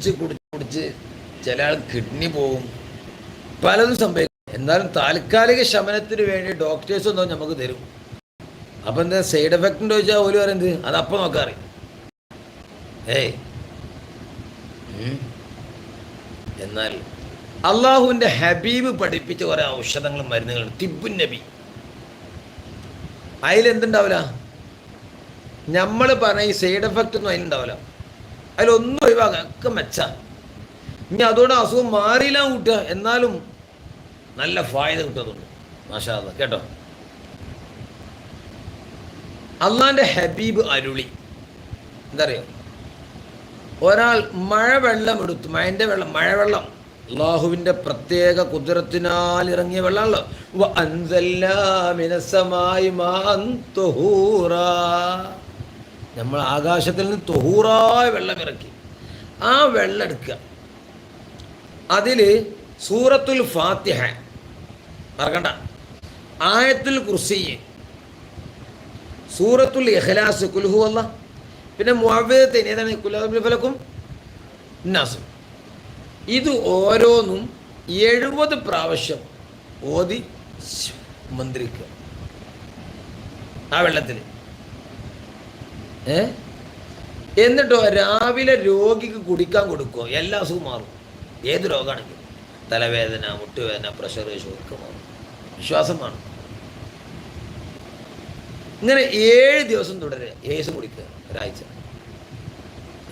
കുടിച്ച് കുടിച്ച് കുടിച്ച് ചില ആൾ കിഡ്നി പോവും പലതും സംഭവിക്കും. എന്നാലും താൽക്കാലിക ശമനത്തിന് വേണ്ടി ഡോക്ടേഴ്സ് ഒന്നും നമുക്ക് തരും. അപ്പം എന്താ സൈഡ് എഫക്റ്റ് ഉണ്ടോ ചോദിച്ചാൽ ഓൽ പറയുന്നത് അത് അപ്പം നോക്കാറിയും ഏയ്. എന്നാൽ അള്ളാഹുവിന്റെ ഹബീബ് പഠിപ്പിച്ച കുറേ ഔഷധങ്ങളും മരുന്നുകളും തിബുൻ നബി. അതിലെന്തുണ്ടാവില്ല നമ്മൾ പറഞ്ഞ ഈ സൈഡ് എഫക്റ്റ് ഒന്നും അതിലുണ്ടാവില്ല അതിലൊന്നും ഒഴിവാക്കാം ഒക്കെ മെച്ച. ഇനി അതുകൊണ്ട് അസുഖം മാറിയില്ല കൂട്ടുക. എന്നാലും നല്ല ഫായത കിട്ടുന്നുണ്ട് മാഷാ. കേട്ടോ? അള്ളാന്റെ ഹബീബ് അരുളി. എന്താ അറിയോ ഒരാൾ മഴവെള്ളം എടുത്തു. മഴന്റെ വെള്ളം മഴവെള്ളം. അള്ളാഹുവിന്റെ പ്രത്യേക കുതിരത്തിനാൽ ഇറങ്ങിയ വെള്ളമാണല്ലോ നമ്മൾ ആകാശത്തിൽ നിന്ന് തൊഹൂറായ വെള്ളം ഇറക്കി. ആ വെള്ളം എടുക്കുക. അതിൽ സൂറത്തുൽ ഫാത്തിഹ. മറക്കണ്ട. ആയത്തുൽ കുർസി. സൂറത്തുൽ ഇഖ്ലാസ്. കുൽഹു അല്ല. പിന്നെ മുഅവ്വിദത്തൈൻ ഏതാണ്? കുലഫലക്കും ഇത് ഓരോന്നും എഴുപത് പ്രാവശ്യം ഓതി മന്ത്രിക്കുക. ആ വെള്ളത്തിൽ ഏ? എന്നിട്ടോ രാവിലെ രോഗിക്ക് കുടിക്കാൻ കൊടുക്കുക എല്ലാ അസുഖം മാറും. ഏത് രോഗമാണെങ്കിലും തലവേദന മുട്ടുവേദന പ്രഷർ ഷുഗർ മാറും. വിശ്വാസമാണ് ഇങ്ങനെ ഏഴ് ദിവസം തുടരുക ഏഴ് കുടിക്കുക ഒരാഴ്ച.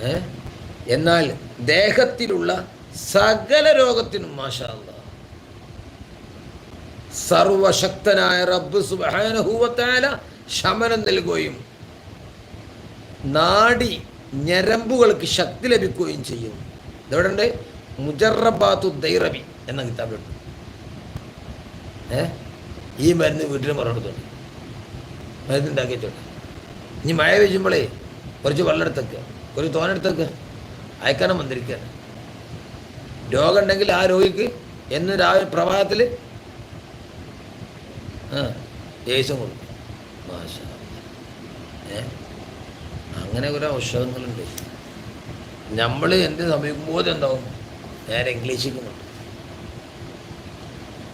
ഏ? എന്നാൽ ദേഹത്തിലുള്ള സകല രോഗത്തിനും മാഷാ അല്ലാ സർവശക്തനായ റബ്ബ് സുബാനഹൂവത്തായ ശമനം നൽകുകയും നാഡി ഞരമ്പുകൾക്ക് ശക്തി ലഭിക്കുകയും ചെയ്യും. ഇതെവിടെയുണ്ട്? മുജറബാത്തു ദൈറബി എന്ന കിതാബിലുണ്ട്. ഏ? ഈ മരുന്ന് വീട്ടിൽ മറന്നിട്ടുണ്ട് മരുന്ന് ഉണ്ടാക്കിയിട്ടുണ്ട് ഇനി മഴ വെച്ചുമ്പോളേ കുറച്ച് വെള്ളമെടുത്തേക്ക് കുറച്ച് തോനെടുത്തേക്ക് അയക്കാനും വന്നിരിക്കുകയാണ്. രോഗം ഉണ്ടെങ്കിൽ ആ രോഗിക്ക് എന്ന് രാവിലെ പ്രഭാതത്തിൽ ആ ദേശം കൊടുക്കും. ഏ? അങ്ങനെ കുറേ ഔഷധങ്ങളുണ്ട്. നമ്മൾ എന്ത് സമീപിക്കുമ്പോൾ എന്താവും നേരെ ഇംഗ്ലീഷിലേക്ക് നോക്കും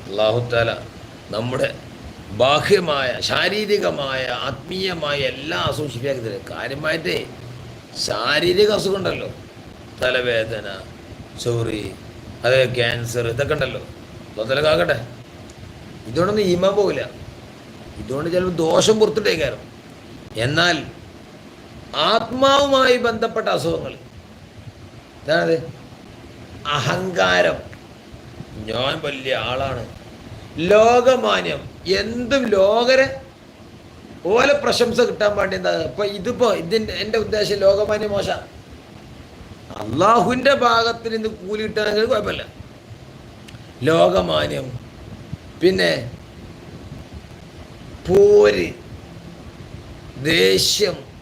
അള്ളാഹുത്താല നമ്മുടെ ബാഹ്യമായ ശാരീരികമായ ആത്മീയമായ എല്ലാ തരും. കാര്യമായിട്ട് ശാരീരിക അസുഖം ഉണ്ടല്ലോ തലവേദന ചോറി അതേ ക്യാൻസർ ഇതൊക്കെ ഉണ്ടല്ലോ. അതൊക്കെ ഇതുകൊണ്ടൊന്നും ഈമാൻ പോകില്ല ഇതുകൊണ്ട് ചിലപ്പോൾ ദോഷം പുറത്തിട്ടേക്കാരും എന്നാൽ ആത്മാവുമായി ബന്ധപ്പെട്ട അസുഖങ്ങൾ. ഇതാണത്. അഹങ്കാരം. ഞാൻ വലിയ ആളാണ്. ലോകമാന്യം. എന്തും ലോകരെ ഓല പ്രശംസ കിട്ടാൻ വേണ്ടി എന്താ? ഇപ്പൊ ഇതിപ്പോ ഇതിന്റെ എന്റെ ഉദ്ദേശം ലോകമാന്യം മോശ. അള്ളാഹുവിന്റെ ഭാഗത്തിൽ നിന്ന് കൂലി കിട്ടാണെങ്കിൽ കുഴപ്പമില്ല. ലോകമാന്യം. പിന്നെ പോര്. ദേഷ്യം.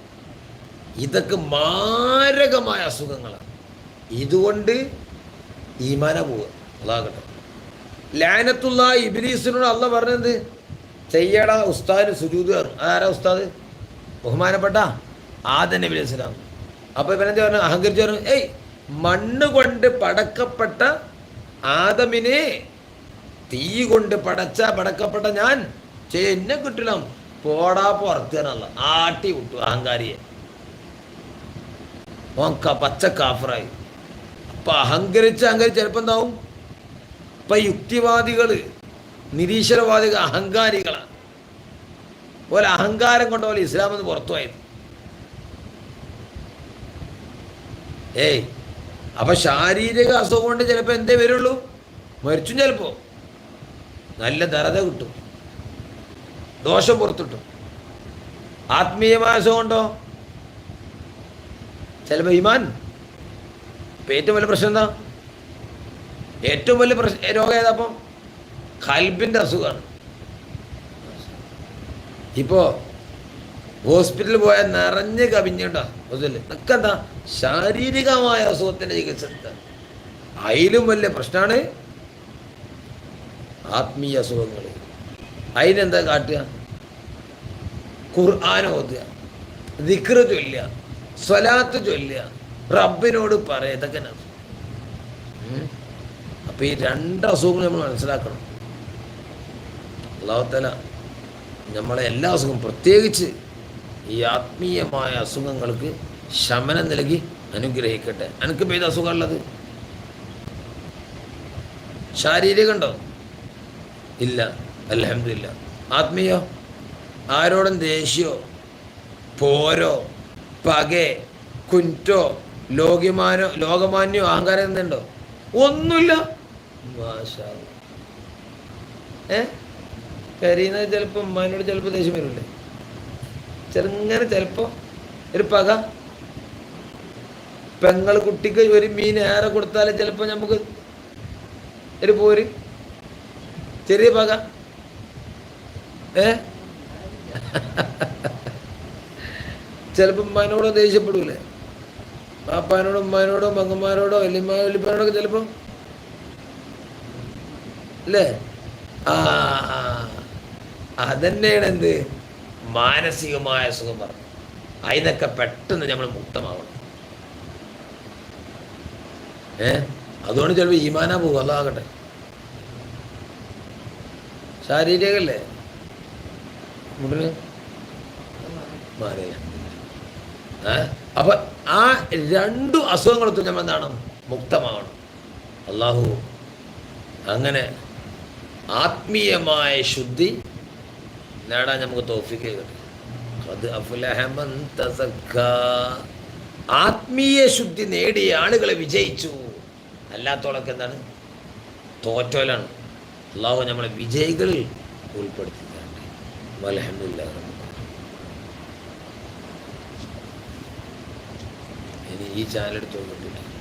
ഇതൊക്കെ മാരകമായ അസുഖങ്ങളാണ്. ഇതുകൊണ്ട് ഈമാന പോവുക. ലാനത്തുള്ള ഇബിലീസിനോട് അല്ല പറഞ്ഞത് ചെയ്യടാ ഉസ്താദ് സുജൂദ് ആരാ ഉസ്താദ്? ബഹുമാനപ്പെട്ട ആദൻ നബി അലൈഹി സ്വലാം. അപ്പോൾ ഇവനെന്താ പറഞ്ഞു? അഹങ്കരിച്ച് പറഞ്ഞു. ഏയ് മണ്ണ് കൊണ്ട് പടക്കപ്പെട്ട ആദമിനെ തീ കൊണ്ട് പടച്ച പടക്കപ്പെട്ട ഞാൻ എന്നെ കിട്ടണം. പോടാ പുറത്തേനല്ല ആട്ടി വിട്ടു അഹങ്കാരിയെ. ഓൻ പച്ച കാഫറായി. അപ്പം അഹങ്കരിച്ച് അഹങ്കരിച്ച് ചിലപ്പോൾ എന്താവും? ഇപ്പം യുക്തിവാദികൾ നിരീശ്വരവാദികൾ അഹങ്കാരികളാണ്. പോലെ അഹങ്കാരം കൊണ്ട പോലെ ഇസ്ലാം എന്ന് പുറത്തു പോയത്. ഏയ് അപ്പം ശാരീരിക അസുഖം കൊണ്ട് ചിലപ്പോൾ എന്തേ വരുള്ളൂ? മരിച്ചും ചിലപ്പോൾ നല്ല ധരത കിട്ടും. ദോഷം പുറത്തിട്ടും ആത്മീയമായ അസുഖം ഉണ്ടോ ചിലപ്പോൾ ഇമാൻ. ഇപ്പം ഏറ്റവും വലിയ പ്രശ്നം എന്താ? ഏറ്റവും വലിയ പ്രശ്ന രോഗം ഏതാ അപ്പം കൽബിന്റെ അസുഖമാണ് ഇപ്പോൾ ഹോസ്പിറ്റലിൽ പോയാൽ നിറഞ്ഞ് കവിഞ്ഞുണ്ടോ ഹോസ്പിറ്റലിൽ ഇതൊക്കെ എന്താ? ശാരീരികമായ അസുഖത്തിന്റെ ചികിത്സ. അതിലും വലിയ പ്രശ്നമാണ് ആത്മീയ അസുഖങ്ങൾ അതിനെന്താ കാട്ടുക? ഖുർആൻ ഓതുക. ദിക്റ് ചൊല്ലുക സ്വലാത്ത് ചൊല്ലുക. റബ്ബിനോട് പറയുക ഇതൊക്കെ അപ്പൊ ഈ രണ്ട് അസുഖങ്ങളും നമ്മൾ മനസ്സിലാക്കണം. അള്ളാഹത്തല നമ്മളെ എല്ലാ അസുഖവും പ്രത്യേകിച്ച് ഈ ആത്മീയമായ അസുഖങ്ങൾക്ക് ശമനം നൽകി അനുഗ്രഹിക്കട്ടെ. എനിക്ക് ഏത് അസുഖമുള്ളത് ശാരീരികമുണ്ടോ? ഇല്ല. അലഹമില്ല ആത്മീയോ? ആരോടും ദേഷ്യോ? പോരോ? പകേ കുറ്റോ ലോകിമാനോ ലോകമാന്യോ അഹങ്കാരം എന്തുണ്ടോ? ഒന്നുമില്ല. ഏ? കരീന ചിലപ്പോൾ ഉമ്മാനോട് ചിലപ്പോൾ ദേഷ്യം വരില്ലേ? ചെറുങ്ങനെ ചിലപ്പോൾ ഒരു പക. പെങ്ങൾ കുട്ടിക്ക് ഒരു മീൻ ഏറെ കൊടുത്താൽ ചിലപ്പോൾ നമുക്ക് ഒരു പോര്. ചെറിയ പക. ഏ? ചിലപ്പോൾ ഉമ്മാനോടോ ദേഷ്യപ്പെടൂലേ? പാപ്പാനോടോ ഉമ്മാനോടോ മങ്ങന്മാരോടോ വല്യമ്മ വല്യപ്പാനോടൊക്കെ ചിലപ്പോൾ അല്ലേ? ആ. അതന്നെയാണ് എന്ത്? മാനസികമായ സുഖം പറഞ്ഞു അതിനൊക്കെ പെട്ടെന്ന് നമ്മൾ മുക്തമാവണം. ഏ? അതുകൊണ്ട് ചിലപ്പോൾ ഈമാനാ പോകും അതാകട്ടെ ശാരീരികല്ലേ? മുടിന്? മാറിയില്ല ഏ അപ്പൊ ആ രണ്ടു അസുഖങ്ങളും നമ്മൾ എന്താണ്? മുക്തമാവണം അള്ളാഹു അങ്ങനെ ആത്മീയമായ ശുദ്ധി നേടാൻ നമുക്ക് തോഫിക്ക് കിട്ടും അത് അഫുലഹമൻ തസക്ക. ആത്മീയ ശുദ്ധി നേടിയ ആളുകളെ വിജയിച്ചു. അല്ലാത്തോളൊക്കെ എന്താണ്? തോറ്റോലാണ് അള്ളാഹു നമ്മളെ വിജയികളിൽ ഉൾപ്പെടുത്തിയിട്ടുണ്ട്. അലഹമില്ല ഇനി ഈ ചാനൽ എടുത്തു നോക്കിയിട്ടില്ല